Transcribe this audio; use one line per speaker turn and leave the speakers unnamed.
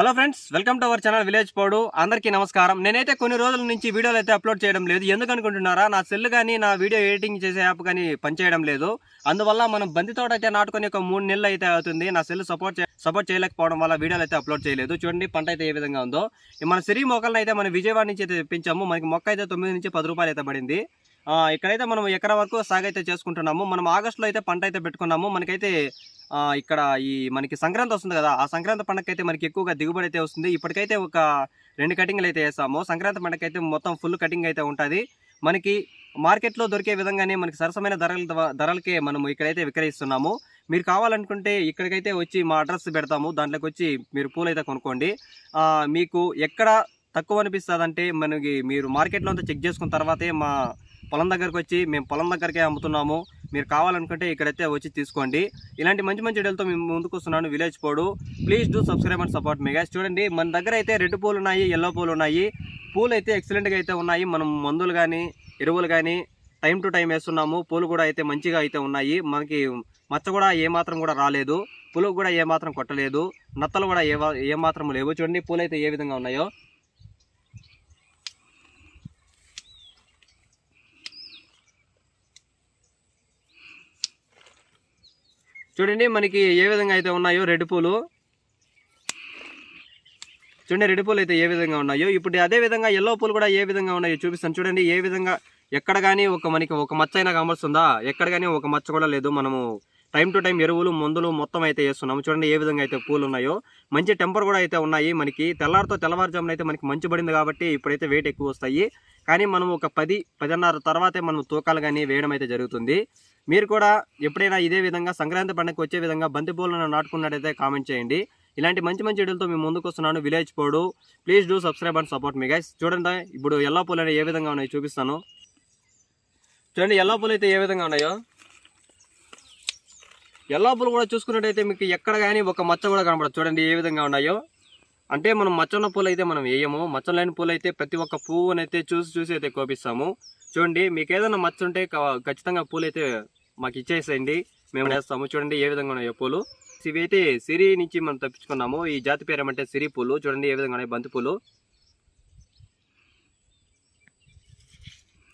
Hello friends welcome to our channel village పౌడు అందరికీ నమస్కారం. నేనైతే కొన్ని రోజుల నుంచి వీడియోలు అయితే అప్లోడ్ చేయడం లేదు. ఎందుకు అనుకుంటున్నారా? నా సెల్ కానీ నా వీడియో ఎడిటింగ్ చేసే యాప్ కానీ పనిచేయడం లేదు. అందువల్ల మనం బంతి తోట అయితే నాటుకొని ఒక మూడు నెలలు అయితే అవుతుంది. నా సెల్ సపోర్ట్ సపోర్ట్ చేయలేకపోవడం వల్ల వీడియోలు అయితే అప్లోడ్ చేయలేదు. చూడండి పంట అయితే ఏ విధంగా ఉందో. మన సిరి మొక్కలను అయితే మనం విజయవాడ నుంచి అయితే తెప్పించాము. మనకి మొక్క అయితే తొమ్మిది నుంచి పది రూపాయలు అయితే పడింది. ఇక్కడైతే మనం ఎక్కడ వరకు సాగు అయితే చేసుకుంటున్నాము. మనం ఆగస్టులో అయితే పంట అయితే పెట్టుకున్నాము. మనకైతే ఇక్కడ ఈ మనకి సంక్రాంతి వస్తుంది కదా ఆ సంక్రాంతి పండగకైతే మనకి ఎక్కువగా దిగుబడి అయితే వస్తుంది. ఇప్పటికైతే ఒక రెండు కటింగ్లు అయితే వేసాము సంక్రాంతి పండగకైతే మొత్తం ఫుల్ కటింగ్ అయితే ఉంటుంది. మనకి మార్కెట్లో దొరికే విధంగానే మనకి సరసమైన ధరల ధరలకే మనము ఇక్కడైతే విక్రయిస్తున్నాము. మీరు కావాలనుకుంటే ఇక్కడికైతే వచ్చి మా అడ్రస్ పెడతాము. దాంట్లోకి వచ్చి మీరు పూలు అయితే కొనుక్కోండి. మీకు ఎక్కడ తక్కువ అనిపిస్తుంది అంటే మనకి మీరు మార్కెట్లో అంతా చెక్ చేసుకున్న తర్వాతే మా పొలం దగ్గరకు వచ్చి మేము పొలం దగ్గరకే అమ్ముతున్నాము. మీరు కావాలనుకుంటే ఇక్కడైతే వచ్చి తీసుకోండి. ఇలాంటి మంచి మంచి వీడియోలతో మేము ముందుకు వస్తున్నాను. విలేజ్ పోడు. Please do subscribe and support మీ చూడండి మన దగ్గర అయితే రెడ్ పూలు ఉన్నాయి ఎల్లో పూలు ఉన్నాయి. పూలు అయితే ఎక్సలెంట్గా అయితే ఉన్నాయి. మనం మందులు కానీ ఎరువులు కానీ టైం టు టైం వేస్తున్నాము. పూలు కూడా అయితే మంచిగా అయితే ఉన్నాయి. మనకి మచ్చ కూడా ఏమాత్రం కూడా రాలేదు. పులుగు కూడా ఏమాత్రం కొట్టలేదు. నత్తలు కూడా ఏ ఏమాత్రం లేవు. చూడండి పూలు అయితే ఏ విధంగా ఉన్నాయో. చూడండి మనకి ఏ విధంగా అయితే ఉన్నాయో రెడ్ పూలు. చూడండి రెడ్ పూలు అయితే ఏ విధంగా ఉన్నాయో. ఇప్పుడు అదే విధంగా ఎల్లో పూలు కూడా ఏ విధంగా ఉన్నాయో చూపిస్తాను. చూడండి ఏ విధంగా ఎక్కడ కానీ ఒక మనకి ఒక మచ్చ అయినా కనబడుతుందా? ఎక్కడ కానీ ఒక మచ్చ కూడా లేదు. మనము టైం టు టైం ఎరువులు మందులు మొత్తం అయితే వేస్తున్నాము. చూడండి ఏ విధంగా అయితే పూలు ఉన్నాయో. మంచి టెంపర్ కూడా అయితే ఉన్నాయి మనకి. తెల్లారితో తెల్లవారుజామున అయితే మనకి మంచి పడింది కాబట్టి ఇప్పుడైతే వెయిట్ ఎక్కువ వస్తాయి. కానీ మనం ఒక పది పదిన్నర తర్వాతే మనం తూకాలు కానీ వేయడం అయితే జరుగుతుంది. మీరు కూడా ఎప్పుడైనా ఇదే విధంగా సంక్రాంతి పండుగ వచ్చే విధంగా బంతిపూలను నాటుకున్నట్టయితే కామెంట్ చేయండి. ఇలాంటి మంచి మంచి వీడియోలతో మేము ముందుకు వస్తున్నాను. విలేజ్ పోడు. Please do subscribe and support me guys చూడండి ఇప్పుడు ఎల్లో పూలు అనేవి ఏ విధంగా ఉన్నాయో చూపిస్తాను. చూడండి ఎల్లో పూలు అయితే ఏ విధంగా ఉన్నాయో. ఎల్లో పూలు కూడా చూసుకున్నట్టయితే మీకు ఎక్కడ కానీ ఒక మచ్చ కూడా కనపడదు. చూడండి ఏ విధంగా ఉన్నాయో. అంటే మనం మచ్చన్న పూలు అయితే మనం వేయము. మచ్చం లేని పూలు అయితే ప్రతి ఒక్క పువ్వునైతే చూసి చూసి అయితే కోపిస్తాము. చూడండి మీకు ఏదైనా మచ్చ ఉంటే క- ఖచ్చితంగా పూలు అయితే మాకు ఇచ్చేసేయండి. మేము వేస్తాము. చూడండి ఏ విధంగా ఉన్నాయో పూలు. ఇవి అయితే సిరి నుంచి మనం తప్పించుకున్నాము. ఈ జాతి పేరు ఏమంటే సిరి పూలు. చూడండి ఏ విధంగా ఉన్నాయి బంతి పూలు.